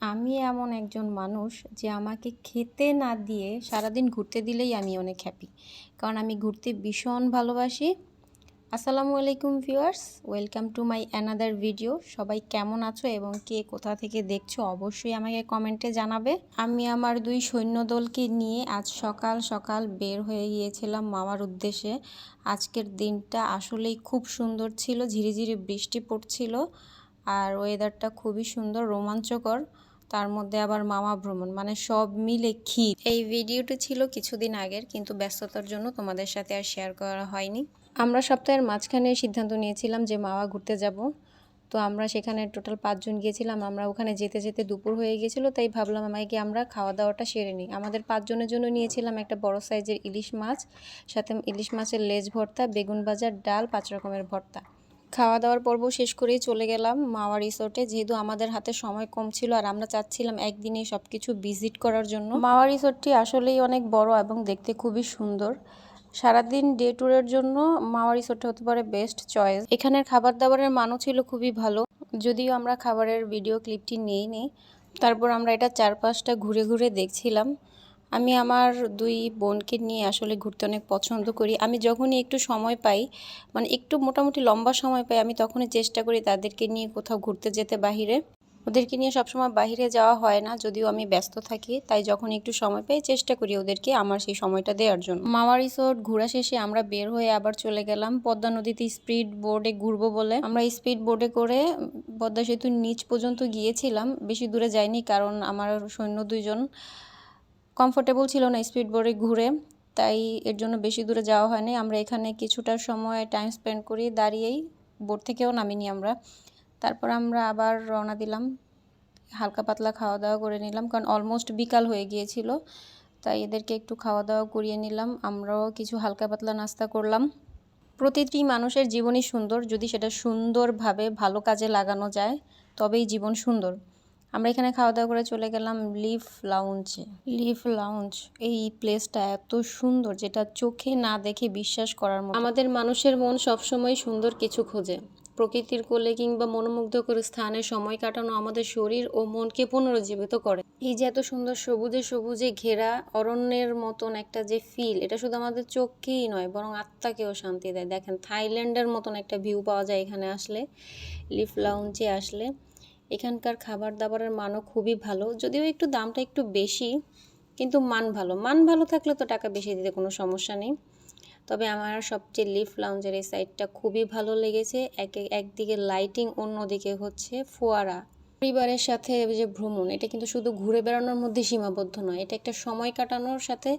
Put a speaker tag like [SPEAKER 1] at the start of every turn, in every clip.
[SPEAKER 1] আমি এমন একজন মানুষ যে আমাকে খেতে না দিয়ে সারাদিন ঘুরতে দিলেই আমি অনেক হ্যাপি কারণ আমি ঘুরতে ভীষণ ভালোবাসি। আসসালামু আলাইকুম viewers welcome to my another video সবাই কেমন আছো এবং কে কোথা থেকে দেখছ অবশ্যই আমাকে কমেন্টে জানাবে। আমি আমার দুই সৈন্যদলকে নিয়ে আজ সকাল সকাল বের হয়ে গিয়েছিলাম মামার উদ্দেশ্যে। আজকের দিনটা আসলেই খুব সুন্দর ছিল, ঝিরিঝিরি বৃষ্টি পড়ছিল। আর ওয়েদারটা খুবই সুন্দর, রোমাঞ্চকর। তার মধ্যে আবার মামা ভ্রমণ মানে সব মিলে ক্ষীর এই ভিডিওটি ছিল কিছুদিন আগের, কিন্তু ব্যস্ততার জন্য তোমাদের সাথে আর শেয়ার করা হয়নি। আমরা সপ্তাহের মাঝখানে সিদ্ধান্ত নিয়েছিলাম যে মাওয়া ঘুরতে যাব। তো আমরা সেখানে টোটাল পাঁচজন গিয়েছিলাম, আমরা ওখানে যেতে যেতে দুপুর হয়ে গিয়েছিল, তাই ভাবলাম আমাকে আমরা খাওয়া দাওয়াটা সেরে নিই। আমাদের পাঁচজনের জন্য নিয়েছিলাম একটা বড় সাইজের ইলিশ মাছ, সাথে ইলিশ মাছের লেজ ভর্তা, বেগুন বাজার ডাল, পাঁচ রকমের ভর্তা। খাওয়া দাওয়ার পর্ব শেষ করেই চলে গেলাম মাওয়া রিসোর্টে। যেহেতু আমাদের হাতে সময় কম ছিল আর আমরা চাচ্ছিলাম একদিনে সব কিছু ভিজিট করার জন্য। মাওয়া রিসোর্টটি আসলেই অনেক বড় এবং দেখতে খুবই সুন্দর। সারাদিন ডে ট্যুরের জন্য মাওয়া রিসোর্টটা হতে পারে বেস্ট চয়েস। এখানের খাবার দাবারের মানও ছিল খুবই ভালো। যদিও আমরা খাবারের ভিডিও ক্লিপটি নিয়েই নিই তারপর আমরা এটা চারপাশটা ঘুরে ঘুরে দেখছিলাম। আমি আমার দুই বোনকে নিয়ে আসলে ঘুরতে অনেক পছন্দ করি। আমি যখনই একটু সময় পাই মানে একটু মোটামুটি লম্বা সময় পাই, আমি তখনই চেষ্টা করি তাদেরকে নিয়ে কোথাও ঘুরতে যেতে বাহিরে। ওদেরকে নিয়ে সবসময় বাহিরে যাওয়া হয় না, যদিও আমি ব্যস্ত থাকি, তাই যখন একটু সময় পাই চেষ্টা করি ওদেরকে আমার সেই সময়টা দেওয়ার জন্য। মামা রিসোর্ট ঘোরা শেষে আমরা বের হয়ে আবার চলে গেলাম পদ্মা নদীতে স্পিড বোর্ডে ঘুরবো বলে। আমরা স্পিড বোর্ডে করে পদ্মা সেতুর নিচ পর্যন্ত গিয়েছিলাম, বেশি দূরে যাইনি কারণ আমার সৈন্য দুইজন কমফোর্টেবল ছিল না স্পিড বোর্ডে ঘুরে, তাই এর জন্য বেশি দূরে যাওয়া হয়নি। আমরা এখানে কিছুটা সময় টাইম স্পেন্ড করি, দাঁড়িয়েই বোট থেকেও নামিনি আমরা। তারপর আমরা আবার রওনা দিলাম, হালকা পাতলা খাওয়া দাওয়া করে নিলাম, কারণ অলমোস্ট বিকাল হয়ে গিয়েছিল, তাই এদেরকে একটু খাওয়া দাওয়া করিয়ে নিলাম। আমরাও কিছু হালকা পাতলা নাস্তা করলাম। প্রতিটি মানুষের জীবনই সুন্দর, যদি সেটা সুন্দরভাবে ভালো কাজে লাগানো যায়, তবেই জীবন সুন্দর। আমরা এখানে খাওয়া দাওয়া করে চলে গেলাম লিফ লাউঞ্জে লিফ লাউঞ্জ এই প্লেসটা এত সুন্দর যেটা চোখে না দেখে বিশ্বাস করার মতো। আমাদের মানুষের মন সবসময় সুন্দর কিছু খোঁজে। প্রকৃতির কোলে কিংবা মনোমুগ্ধকর স্থানে সময় কাটানো আমাদের শরীর ও মনকে পুনরুজ্জীবিত করে। এই যে এত সুন্দর সবুজে সবুজে ঘেরা অরণ্যের মতন একটা যে ফিল এটা শুধু আমাদের চোখকেই নয় বরং আত্মাকেও শান্তি দেয়। দেখেন থাইল্যান্ডের মতন একটা ভিউ পাওয়া যায় এখানে আসলে লিফ লাউঞ্জে আসলে। এখানকার খাবার দাবারের মানও খুবই ভালো, যদিও একটু দামটা একটু বেশি, কিন্তু মান ভালো। মান ভালো থাকলে তো টাকা বেশি দিতে কোনো সমস্যা নেই। তবে আমার সবচেয়ে লিফ লাউঞ্জের এই সাইডটা খুবই ভালো লেগেছে। এক, একদিকে লাইটিং অন্যদিকে হচ্ছে ফোয়ারা। পরিবারের সাথে যে ভ্রমণ, এটা কিন্তু শুধু ঘুরে বেড়ানোর মধ্যে সীমাবদ্ধ নয়। এটা একটা সময় কাটানোর সাথে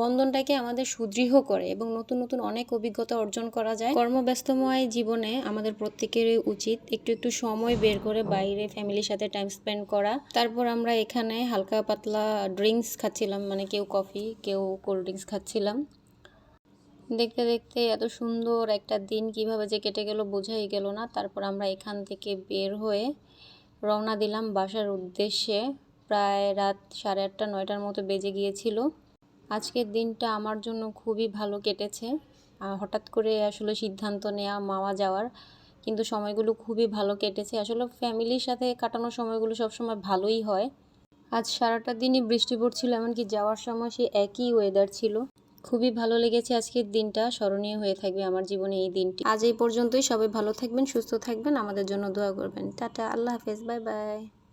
[SPEAKER 1] বন্ধনটাকে আমাদের সুদৃঢ় করে এবং নতুন নতুন অনেক অভিজ্ঞতা অর্জন করা যায়। কর্মব্যস্তময় জীবনে আমাদের প্রত্যেকেরই উচিত একটু একটু সময় বের করে বাইরে ফ্যামিলির সাথে টাইম স্পেন্ড করা। তারপর আমরা এখানে হালকা পাতলা ড্রিঙ্কস খাচ্ছিলাম মানে কেউ কফি, কেউ কোল্ড ড্রিঙ্কস খাচ্ছিলাম। দেখতে দেখতে এত সুন্দর একটা দিন, কীভাবে যে কেটে গেল বোঝাই গেল না। তারপর আমরা এখান থেকে বের হয়ে রওনা দিলাম বাসার উদ্দেশ্যে। প্রায় রাত সাড়ে আটটা, নয়টার মতো বেজে গিয়েছিল। আজকের দিনটা আমার জন্য খুবই ভালো কেটেছে। হঠাৎ করে আসলে সিদ্ধান্ত নেওয়া, মাওয়া যাওয়ার কিন্তু সময়গুলো খুবই ভালো কেটেছে। আসলে ফ্যামিলির সাথে কাটানোর সময়গুলো সবসময় ভালোই হয়। আজ সারাটা দিনই বৃষ্টি পড়ছিল, এমনকি যাওয়ার সময় সে একই ওয়েদার ছিল। খুবই ভালো লেগেছে আজকের দিনটা। স্মরণীয় হয়ে থাকবে আমার জীবনে এই দিনটি। আজ এই পর্যন্তই। সবাই ভালো থাকবেন, সুস্থ থাকবেন। আমাদের জন্য দোয়া করবেন। টাটা। আল্লাহ হাফেজ। Bye bye.